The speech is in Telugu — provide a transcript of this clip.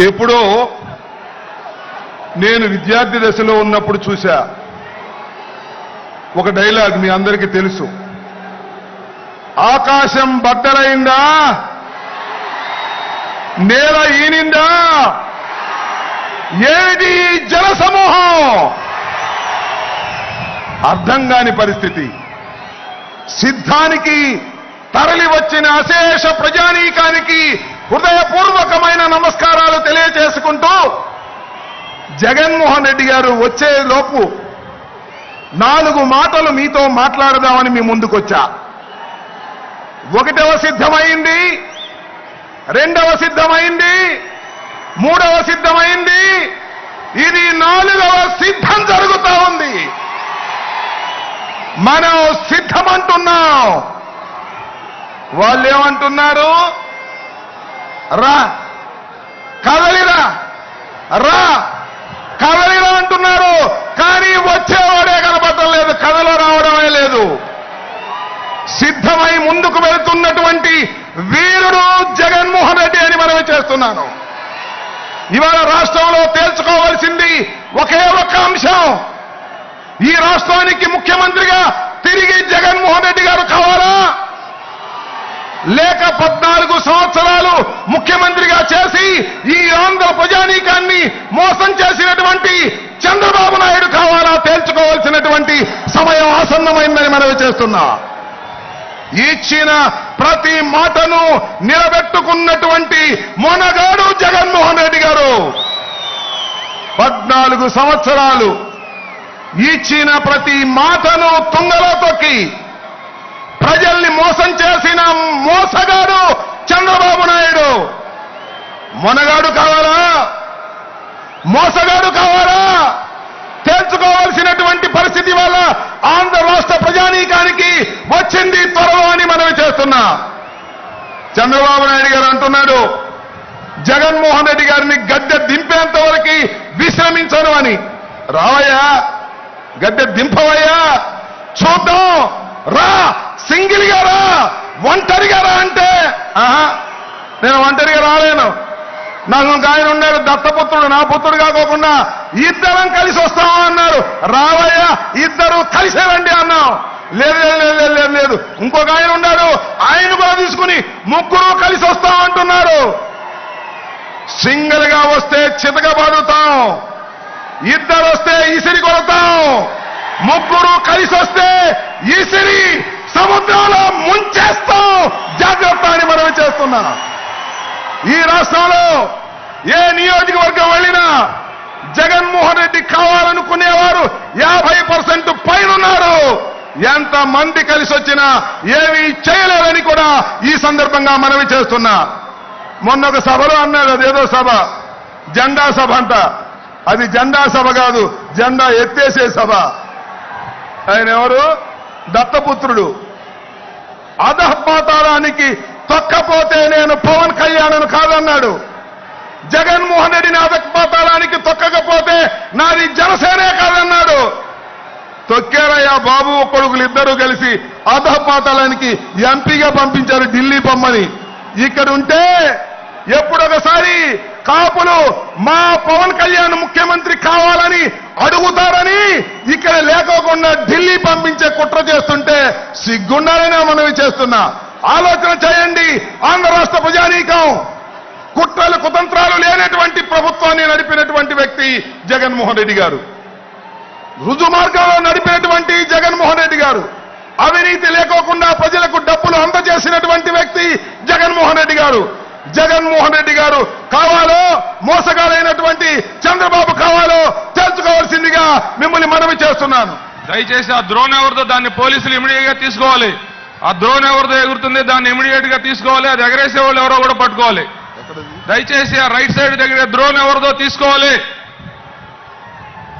ఎప్పుడో నేను విద్యార్థి దశలో ఉన్నప్పుడు చూశా. ఒక డైలాగ్ మీ అందరికీ తెలుసు. ఆకాశం బట్టలైందా నేల ఈనిందా? ఏది జన సమూహం? అర్థం కాని పరిస్థితి. సిద్ధానికి తరలి వచ్చిన అశేష ప్రజానీకానికి హృదయపూర్వకమైన నమస్కారాలు తెలియజేసుకుంటూ జగన్మోహన్ రెడ్డి గారు వచ్చే లోపు నాలుగు మాటలు మీతో మాట్లాడదామని మీ ముందుకొచ్చా. ఒకటవ సిద్ధమైంది రెండవ సిద్ధమైంది మూడవ సిద్ధమైంది ఇది నాలుగవ సిద్ధం జరుగుతూ ఉంది. మనం సిద్ధమంటున్నాం. వాళ్ళు ఏమంటున్నారు రా. కదలిరా. రా. కదలిరా అంటున్నారు. కానీ వచ్చేవాడే కనపడటం లేదు కథలో రావడమే లేదు. సిద్ధమై ముందుకు వెళుతున్నటువంటి వీరుడు జగన్మోహన్ రెడ్డి అని మనమే చేస్తున్నాను. ఇవాళ రాష్ట్రంలో తేల్చుకోవాల్సింది ఒకే ఒక్క అంశం. ఈ రాష్ట్రానికి ముఖ్యమంత్రిగా తిరిగి జగన్మోహన్ రెడ్డి గారు కావాలా? లేక పద్నాలుగు సంవత్సరాలు ముఖ్యమంత్రిగా చేసి ఈ ఆంధ్ర ప్రజానీకాన్ని మోసం చేసినటువంటి చంద్రబాబు నాయుడు కావాలా తేల్చుకోవాల్సినటువంటి సమయం ఆసన్నమైందని మనవి చేస్తున్నా. ఇచ్చిన ప్రతి మాటను నిలబెట్టుకున్నటువంటి మొనగాడు జగన్మోహన్ రెడ్డి గారు. పద్నాలుగు సంవత్సరాలు ఇచ్చిన ప్రతి మాటను తుంగలో తొక్కి ప్రజల్ని మోసం చేసిన మోసగాడు చంద్రబాబు నాయుడు. మొనగాడు కావాలా? మోసగాడు కావాలా? తేల్చుకోవాల్సినటువంటి పరిస్థితి వల్ల ఆంధ్ర రాష్ట్ర ప్రజానీకానికి వచ్చింది త్వరలో అని మనవి చేస్తున్నా. చంద్రబాబు నాయుడు గారు అంటున్నాడు జగన్మోహన్ రెడ్డి గారిని గద్దె దింపేంత వరకు విశ్రమించను అని. రావయ్యా గద్దె దింపవయ్యా. చూద్దాం రా! ఒంటరిగా రా అంటే? ఆహా నేను ఒంటరిగా రాలేను. నాకు ఒక ఆయన ఉన్నాడు దత్తపుత్రుడు. నా పుత్రుడు కాకోకుండా ఇద్దరం కలిసి వస్తాం అన్నారు రావయ్యా ఇద్దరు కలిసే రండి అన్నాం. లేదు లేదు లేదు లేదు లేదు ఇంకొక ఆయన ఉన్నాడు ఆయన కూడా తీసుకుని ముగ్గురు కలిసి వస్తాం అంటున్నారు సింగిల్గా వస్తే చితకబడుతాం ఇద్దరు వస్తే ఇసిరి కొడతాం. ముగ్గురు కలిసి వస్తే ఇసిరి సముద్రంలో ముంచేస్తాం జాగ్రత్త అని మనవి చేస్తున్నా. ఈ రాష్ట్రంలో ఏ నియోజకవర్గం వెళ్ళినా జగన్మోహన్ రెడ్డి కావాలనుకునేవారు యాభై పర్సెంట్ పైనున్నారు. ఎంత మంది కలిసి వచ్చినా ఏమీ చేయలేదని కూడా ఈ సందర్భంగా మనవి చేస్తున్నా. మొన్న ఒక సభలో అన్నారు అదేదో సభ జెండా సభ అంట. అది జెండా సభ కాదు జెండా ఎత్తేసే సభ. ఆయన ఎవరు? దత్తపుత్రుడు. అధపాతాళానికి తొక్కపోతే నేను పవన్ కళ్యాణ్ కాదన్నాడు. జగన్మోహన్ రెడ్డిని అధపాతాళానికి తొక్కకపోతే నాది జనసేనే కాదన్నాడు. తొక్కారయ్యా బాబు కొడుకులు ఇద్దరు కలిసి అధపాతాళానికి ఎంపీగా పంపించారు ఢిల్లీ పొమ్మని ఇక్కడ ఉంటే ఎప్పుడొకసారి కాపులు మా పవన్ కళ్యాణ్ ముఖ్యమంత్రి కావాలని అడుగుతారని ఇక్కడ లేకోకుండా ఢిల్లీ పంపించే కుట్ర చేస్తుంటే సిగ్గుండాలనే మనవి చేస్తున్నా. ఆలోచన చేయండి ఆంధ్ర రాష్ట్ర ప్రజానీకం. కుట్రలు కుతంత్రాలు లేనటువంటి ప్రభుత్వాన్ని నడిపినటువంటి వ్యక్తి జగన్మోహన్ రెడ్డి గారు. రుజుమార్గంలో నడిపినటువంటి జగన్మోహన్ రెడ్డి గారు. అవినీతి లేకోకుండా ప్రజలకు డబ్బులు అందజేసినటువంటి వ్యక్తి జగన్మోహన్ రెడ్డి గారు. జగన్మోహన్ రెడ్డి గారు కావాలో మోసగాలైనటువంటి చంద్రబాబు కావాలో తెలుసుకోవాల్సిందిగా మిమ్మల్ని మనవి చేస్తున్నాను. దయచేసి ఆ ద్రోణ్ ఎవరిదో దాన్ని పోలీసులు ఇమీడియట్గా తీసుకోవాలి. ఆ ద్రోణ్ ఎవరిదో ఎగురుతుంది దాన్ని ఇమీడియట్గా తీసుకోవాలి. అది ఎగరేసే వాళ్ళు ఎవరో కూడా పట్టుకోవాలి. దయచేసి ఆ రైట్ సైడ్ దగ్గర ద్రోణ్ ఎవరిదో తీసుకోవాలి.